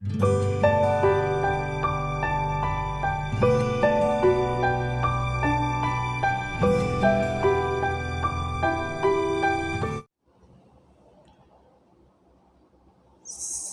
Música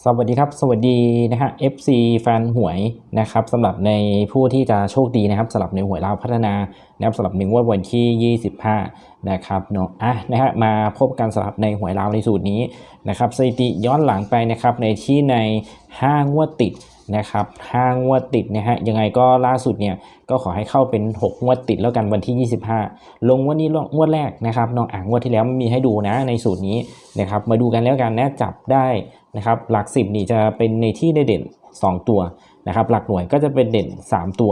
สวัสดีครับ สวัสดีนะฮะ FC แฟนหวยนะครับสำหรับในผู้ที่จะโชคดีนะครับสำหรับในหวยลาวพัฒนานะครับสำหรับหนึ่งงวดวันที่ 25 นะครับเนาะอะนะฮะมาพบกันสำหรับในหวยลาวในสูตรนี้นะครับสถิติย้อนหลังไปนะครับในที่ใน 5 งวดติด นะครับ5งวดติดนะฮะยังไงก็ล่าสุดเนี่ยก็ขอให้เข้าเป็น 6 งวดติดแล้วกันวันที่ 25 ลงวันนี้งวดแรกนะครับเนาะอะงวดที่แล้วมีให้ดูนะในสูตรนี้นะครับมาดูกันแล้วกันนะจับได้นะครับหลัก 10 นี่จะเป็นในที่ได้เด่น 2 ตัวนะครับหลักหน่วยก็จะเป็นเด่น 3 ตัว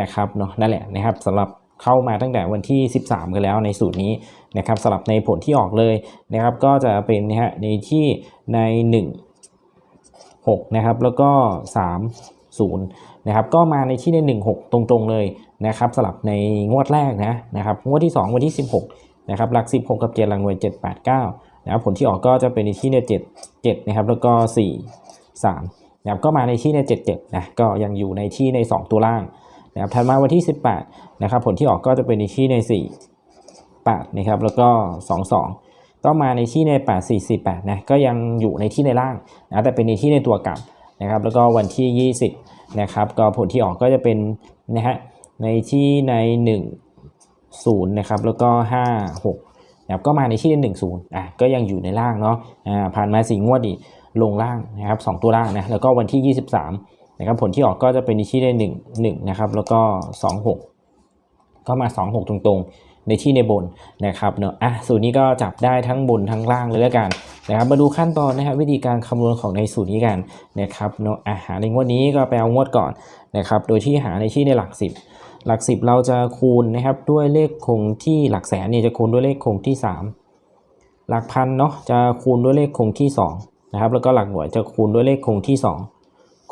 นะครับเนาะนั่นแหละนะครับสำหรับเข้ามาตั้งแต่วันที่ 13 กันแล้วในสูตรนี้นะครับสำหรับในผลที่ออกเลยนะครับก็จะเป็นนะฮะในที่ใน 1 6นะครับแล้วก็ 3 0นะครับก็มาในที่ใน 1 6 ตรงๆเลยนะครับสลับในงวดแรกนะนะครับงวดที่ 2 วันที่ 16นะครับหลัก 16 กับ 7 หลักหน่วย 7 8 9นะครับผลที่ออกก็จะเป็นในที่ใน 7 7นะครับแล้วก็ 4 3นะครับก็มาในที่ใน 7 7นะก็ยังอยู่ในที่ใน 2 ตัวล่างนะครับถัดมาวันที่ 18นะครับผลที่ออกก็จะเป็นในที่ใน 4 8นะครับแล้วก็ 2 2 ก็มาในที่ใน8 4 4 8นะก็ยังอยู่ในที่ในล่างนะแต่เป็นในที่ในตัวกลับนะครับแล้วก็วันที่ 20นะครับก็ผลที่ออกก็จะเป็นนะฮะในที่ใน 1 0นะครับแล้วก็ 5 6นะครับก็มาในที่ใน 1 0อะก็ยังอยู่ในล่างเนาะอ่าผ่านมา4งวดอีกลงล่างนะครับ2ตัวล่างนะแล้วก็วันที่ 23นะครับผลที่ออกก็จะเป็นในที่ใน 1 1นะครับแล้วก็ 2 6 ก็มา 2 6 ตรงๆ ในที่ในบนนะครับเนอะอะสูตรนี้ก็จับได้ทั้งบนทั้งล่างเลยแล้วกันนะครับมาดูขั้นตอนนะครับวิธีการคำนวณของในสูตรนี้กันนะครับเนอะอะหาในงวดนี้ก็ไปเอางวดก่อนนะครับโดยที่หาในที่ในหลัก 10 หลัก 10 เราจะคูณนะครับด้วยเลขคงที่หลักแสนเนี่ยจะคูณด้วยเลขคงที่ 3 หลักพันเนาะจะคูณด้วยเลขคงที่2นะครับแล้วก็หลักหน่วยจะคูณด้วยเลขคงที่ 2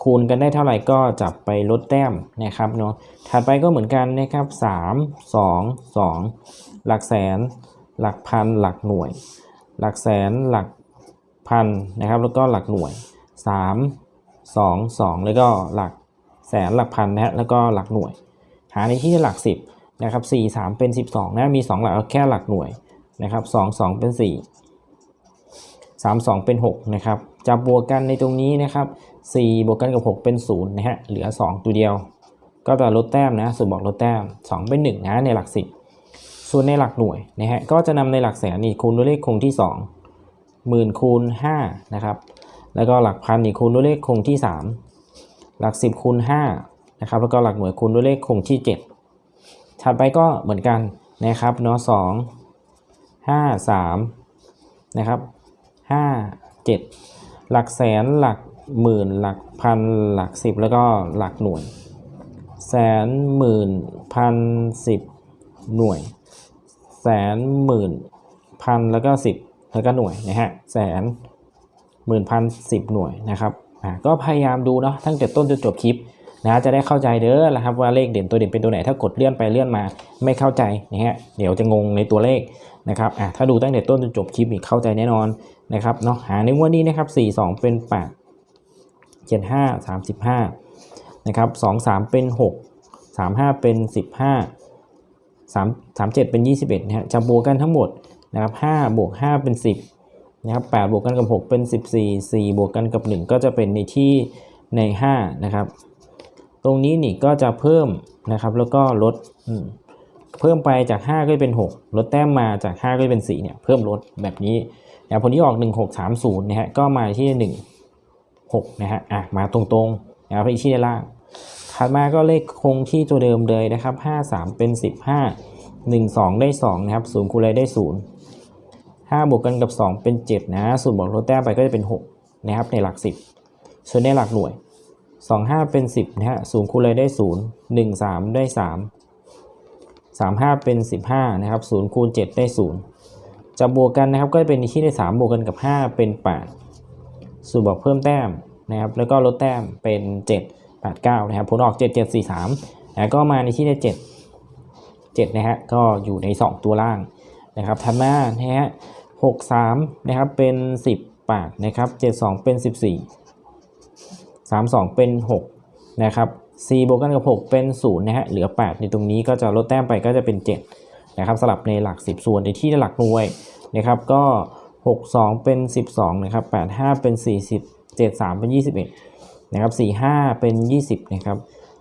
คูณกันได้เท่าไหร่ก็จับไปลดแต้มนะครับเนาะถัดไปก็เหมือนกันนะครับ 3 2 2 หลักแสน หลักพัน หลักหน่วย หลักแสนหลักพันนะครับแล้วก็หลักหน่วย 3 2 2 แล้วก็หลักแสนหลักพันนะฮะแล้วก็หลักหน่วย หาในที่หลัก 10นะครับ4 3 เป็น 12นะมี 2 หลักแค่หลักหน่วยนะครับ2 2 เป็น 4 3 2 เป็น6นะครับจะบวกกันในตรงนี้นะครับ 4 บวกกันกับ 6 เป็น 0 นะฮะ เหลือ 2 ตัวเดียว ก็จะลดแต้มนะสูตรบอกลดแต้ม 2 เป็น 1 นะในหลัก 10 ส่วนในหลักหน่วยนะฮะ ก็จะนำในหลักแสนนี่คูณด้วยเลขคงที่2หมื่นคูณ5นะครับ แล้วก็หลักพันนี่คูณด้วยเลขคงที่ 3 หลัก 10คูณ5นะครับ แล้วก็หลักหน่วยคูณด้วยเลขคงที่ 7 ถัดไปก็เหมือนกันนะครับเนาะ2 5 3นะครับ5 7หลักแสนหลัก หมื่นหลักพันหลัก10แล้วก็หลักหน่วย แสนหมื่นพันสิบหน่วย แสนหมื่นพันแล้วก็สิบแล้วก็หน่วยนะฮะแสนหมื่นพันสิบหน่วยนะครับอ่าก็พยายามดูเนาะตั้งแต่ต้นจนจบคลิปนะจะได้เข้าใจเด้อนะครับว่าเลขเด่นตัวเด่นเป็นตัวไหนถ้ากดเลื่อนไปเลื่อนมาไม่เข้าใจนะฮะเดี๋ยวจะงงในตัวเลขนะครับอ่าถ้าดูตั้งแต่ต้นจนจบคลิปนี่เข้าใจแน่นอนนะครับเนาะหาในวดนี้นะครับ 4 2 เป็น 8 7 5 35นะครับ2 3 เป็น 6 3 5 เป็น 15 3 3 7 เป็น 21นะฮะจะบวกกันทั้งหมดนะครับ5บวก 5 เป็น 10นะครับ8บวกกันกับ 6 เป็น 14 4 บวกกันกับ 1 ก็จะเป็นในที่ใน5นะครับตรงนี้นี่ก็จะเพิ่มนะครับแล้วก็ลดเพิ่มไปจาก 5 ก็เป็น 6 ลดแต้มมาจาก 5 ก็เป็น4เนี่ยเพิ่มลดแบบนี้นะผลที่ออก 1630นะฮะก็มาที่1 6นะฮะอะมาตรงๆนะครับไปที่ด้านล่าง ถัดมาก็เลขคงที่ตัวเดิมเลยนะครับ 5 3 เป็น 15 1 2 ได้ 2 นะครับ0คูณอะไรได้ 0 5 บวกกันกับ 2 เป็น 7 นะสูตรบอกลดแต้มไปก็จะเป็น 6 นะครับ ในหลัก 10 ส่วนในหลักหน่วย 2 5 เป็น 10 นะฮะ0คูณอะไรได้ 0 1 3 ได้ 3 3 5 เป็น 15 นะครับ0คูณ7 ได้ 0 จะบวกกันนะครับก็จะเป็นที่ได้ 3 บวกกันกับ 5 เป็น 8สูตรบอกเพิ่มแต้ม นะครับแล้วก็ลดแต้มเป็น 7 8 9นะครับผลออก 7 7 4 3แล้วก็มาในที่ได้7 7นะฮะก็อยู่ใน 2 ตัวล่างนะครับถัดมานะฮะ6 3นะครับเป็น 10 8นะครับ7 2 เป็น 14 3 2 เป็น 6 นะครับ4บวกกันกับ 6 เป็น0นะฮะเหลือ 8 ในตรงนี้ก็จะลดแต้มไปก็จะเป็น 7 นะครับสลับในหลัก 10 ส่วนในที่หลักหน่วยนะครับก็ 6 2 เป็น 12 นะครับ 8 5 เป็น 40 7 3เป็น21นะครับ4 5เป็น20นะครับ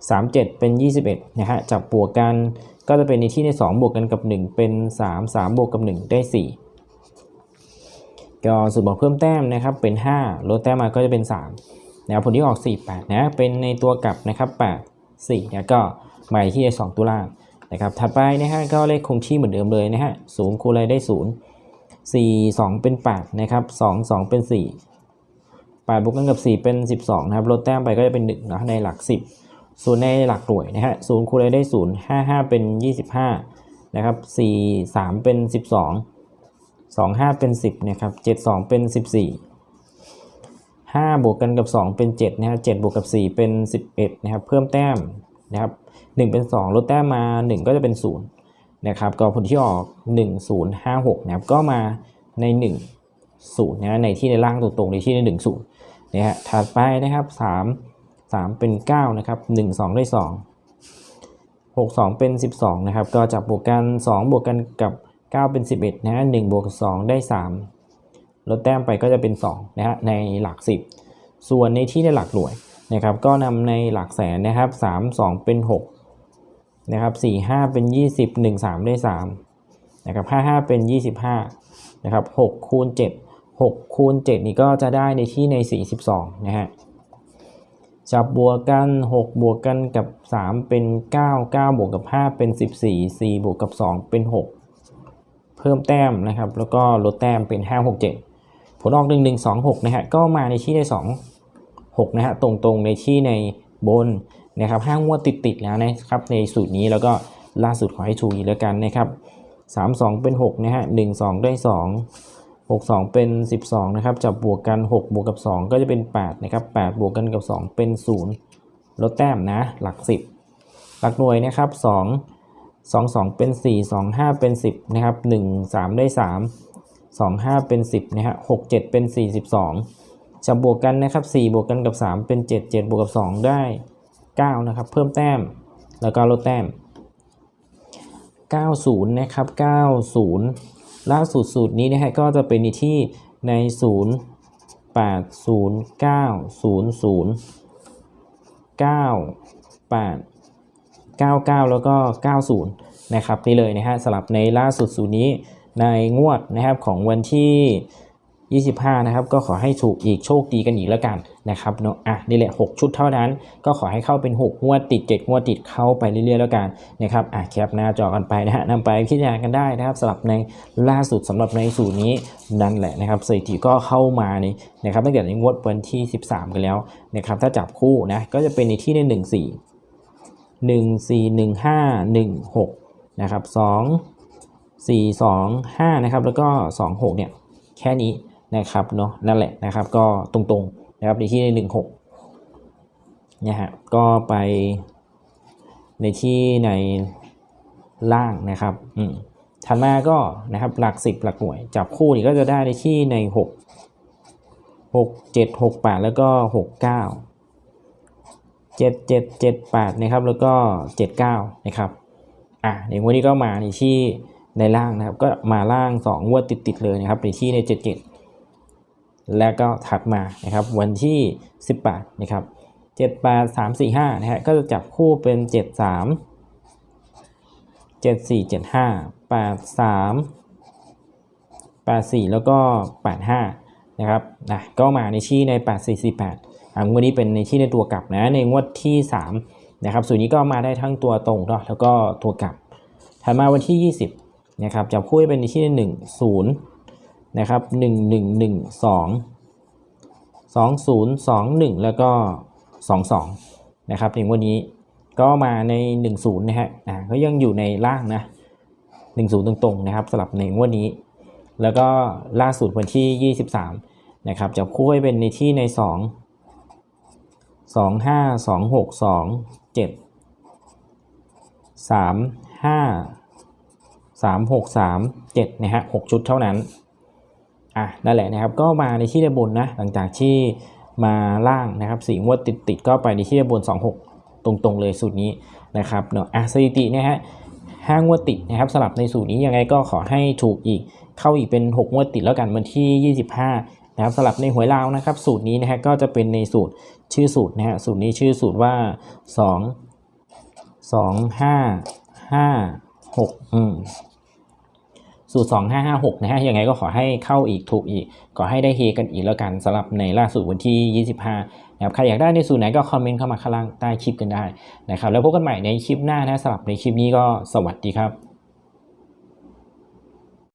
3 7เป็น21นะฮะจับบวกกันก็จะเป็นในที่ใน2บวกกันกับ1เป็น3 3บวกกับ1ได้4ก็สูตรบอกเพิ่มแต้มนะครับเป็น5ลดแต้มมาก็จะเป็น3นะครับผลที่ออก4 8นะเป็นในตัวกลับนะครับ8 4นะก็หมาที่2ตัวล่างนะครับถัดไปนะฮะก็เลขคงที่เหมือนเดิมเลยนะฮะ0คูณอะไรได้0 4 2 เป็น 8 นะครับ 2 2 เป็น 4 8บวกกันกับ 4 เป็น 12 นะครับลดแต้มไปก็จะเป็น1นะในหลัก 10 ส่วนในหลักหน่วยนะฮะ0คูณอะไรได้0 5 5 เป็น 25 นะครับ 4 3 เป็น 12 2 5 เป็น 10 นะครับ 7 2 เป็น 14 5 บวกกันกับ 2 เป็น7นะฮะ7บวกกับ 4 เป็น 11 นะครับ เพิ่มแต้มนะครับ1เป็น 2 ลดแต้มมา 1 ก็จะเป็น 0 นะครับก็ผลที่ออก 1 0 5 6 นะครับ ก็มาใน 1 0นะในที่ในล่างตรงๆในที่ใน 1 0 นะฮะถัดไปนะครับ 3 3 เป็น 9 นะครับ 1 2 ได้ 2 6 2 เป็น 12 นะครับ ก็จับบวกกัน 2 บวกกันกับ 9 เป็น 11 นะฮะ1บวก2 ได้ 3 ลดแต้มไปก็จะเป็น 2 นะฮะ ในหลัก 10 ส่วนในที่ในหลักหน่วยนะครับ ก็นำในหลักแสนนะครับ 3 2 เป็น 6 นะครับ 4 5 เป็น 20 1 3 ได้ 3 นะครับ 5 5 เป็น 25 นะครับ 6 คูณ 7 6คูณ7นี่ก็จะได้ในที่ใน 42 นะฮะ จับบวกกัน 6 บวกกันกับ 3 เป็น 9 9 บวกกับ 5 เป็น 14 4 บวกกับ 2 เป็น 6 เพิ่มแต้มนะครับ แล้วก็ลดแต้มเป็น 5 6 7 ผลออก 1 1 2 6 นะฮะ ก็มาในที่ใน 2 6 นะฮะ ตรงๆในที่ในบนนะครับห้างวดติดๆแล้วนะครับ ในสูตรนี้แล้วก็ล่าสุดขอให้ถูกอีกแล้วกันนะครับ 3 2 เป็น 6 นะฮะ 1 2 ได้ 2 6 2 เป็น 12 นะครับ จับบวกกัน 6 บวกกับ 2 ก็จะเป็น 8 นะครับ 8 บวกกันกับ 2 เป็น 0 ลดแต้มนะ หลัก 10 หลักหน่วยนะครับ 2 2 2 เป็น 4 2 5 เป็น 10 นะครับ 1 3 ได้ 3 2 5 เป็น 10 นะฮะ 6 7 เป็น 42จะบวกกันนะครับ 4 บวกกันกับ 3 เป็น 7 7 บวกกับ 2 ได้ 9 นะครับ เพิ่มแต้ม แล้วก็ลดแต้ม 90 นะครับ 90 ล่าสุดสูตรนี้นะฮะก็จะเป็นที่ใน 0 8 0 9 0 0 9 8 99 แล้วก็ 90 นะครับนี่เลยนะฮะสลับในล่าสุดสูตรนี้ในงวดนะครับของวันที่ 25 นะครับ ก็ขอให้ถูกอีกโชคดีกันอีกแล้วกันนะครับเนาะอะนี่แหละ 6 ชุดเท่านั้น ก็ขอให้เข้าเป็น 6 งวดติด 7 งวดติดเข้าไปเรื่อยๆแล้วกันนะครับอะแคปหน้าจอกันไปนะฮะนำไปพิจารณากันได้นะครับสำหรับในล่าสุดสำหรับในสูตรนี้นั่นแหละนะครับสถิติก็เข้ามาในนะครับตั้งแต่ในงวดวันที่ 13 กันแล้วนะครับถ้าจับคู่นะก็จะเป็นในที่ใน 1 4 1 4 1 5 1 6นะครับ2 4 2 5นะครับแล้วก็ 2 6เนี่ยแค่นี้ นะครับเนาะนั่นแหละนะครับ ก็ตรงๆนะครับในที่ใน1 6นะฮะก็ไปในที่ในล่างนะครับอืมถัดมาก็นะครับหลัก 10 หลักหน่วย จับคู่นี่ก็จะได้ในที่ใน 6 6 7 6 8 แล้วก็ 6 9เจ็ดเจ็ดเจ็ดแปดนะครับแล้วก็เจ็ดเก้านะครับอะในงวดนี้ก็มาในที่ในล่างนะครับ ก็มาล่างสองวดติดติดๆเลยนะครับในที่ในเจ็ดเจ็ด แล้วก็ถัดมานะครับวันที่สิบแปดนะครับเจ็ดแปดสามสี่ห้านะฮะก็จะจับคู่เป็นเจ็ดสามเจ็ดสี่เจ็ดห้าแปดสามแปดสี่แล้วก็แปดห้านะครับนะก็มาในที่ในแปดสี่สี่แปดอ่างวดนี้เป็นในที่ในตัวกลับนะในงวดที่3นะครับส่วนนี้ก็มาได้ทั้งตัวตรงเนาะแล้วก็ตัวกลับถัดมาวันที่ 20นะครับจับคู่เป็นในที่ 1 0 นะครับ1 1 1 2 2 0 2 1 แล้วก็ 2 2 นะครับในงวดนี้ก็มาใน 1 0 นะฮะอ่าก็ยังอยู่ในล่างนะ1 0 ตรงๆนะครับสลับในงวดนี้ แล้วก็ล่าสุดวันที่ 23 นะครับจับคู่ให้เป็นในที่ใน2สองห้าสองหกสองเจ็ดสามห้าสามหกสามเจ็ดนะฮะหกชุดเท่านั้น อะนั่นแหละนะครับก็มาในที่ด้านบนนะหลังจากที่มาล่างนะครับสี่งวดติดติดก็ไปในที่บน26 ตรงๆเลยสูตรนี้นะครับเนาะอะสถิตินะฮะห้างวดติดนะครับสลับในสูตรนี้ยังไงก็ขอให้ถูกอีกเข้าอีกเป็น 6 งวดติดแล้วกันวันที่ 25นะครับสลับในหวยลาวนะครับ สูตรนี้นะฮะก็จะเป็นในสูตรชื่อสูตรนะฮะสูตรนี้ชื่อสูตรว่า 2 2 5 5 6อืม สูตร 2556 นะฮะ ยังไงก็ขอให้เข้าอีกถูกอีก ขอให้ได้เฮกันอีกแล้วกันสำหรับในล่าสุดวันที่ 25 นะครับ ใครอยากได้ในสูตรไหนก็คอมเมนต์เข้ามาข้างล่างใต้คลิปกันได้นะครับ แล้วพบกันใหม่ในคลิปหน้านะสำหรับในคลิปนี้ก็สวัสดีครับ